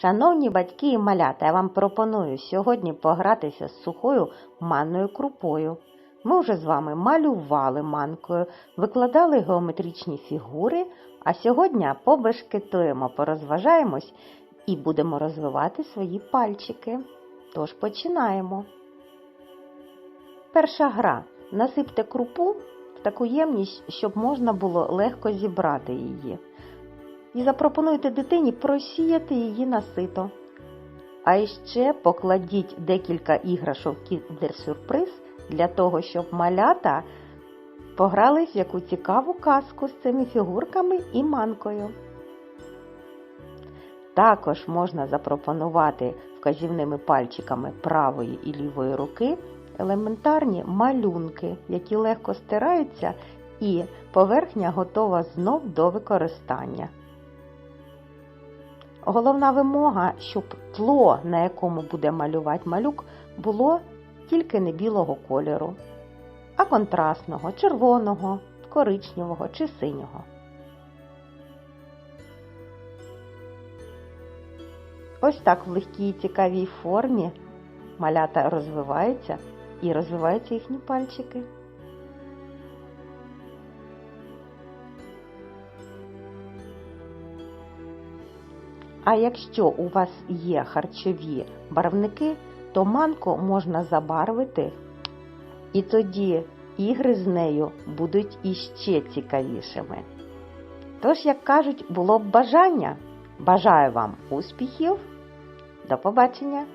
Шановні батьки і малята, я вам пропоную сьогодні погратися з сухою манною крупою. Ми вже з вами малювали манкою, викладали геометричні фігури, а сьогодні побешкетуємо, порозважаємось і будемо розвивати свої пальчики. Тож починаємо. Перша гра. Насипте крупу в таку ємність, щоб можна було легко зібрати її. І запропонуйте дитині просіяти її на сито. А ще покладіть декілька іграшок кіндер-сюрприз для того, щоб малята погрались в яку цікаву казку з цими фігурками і манкою. Також можна запропонувати вказівними пальчиками правої і лівої руки елементарні малюнки, які легко стираються, і поверхня готова знов до використання. Головна вимога, щоб тло, на якому буде малювати малюк, було тільки не білого кольору, а контрастного, червоного, коричневого чи синього. Ось так в легкій і цікавій формі малята розвиваються і розвиваються їхні пальчики. А якщо у вас є харчові барвники, то манку можна забарвити, і тоді ігри з нею будуть іще цікавішими. Тож, як кажуть, було б бажання. Бажаю вам успіхів. До побачення!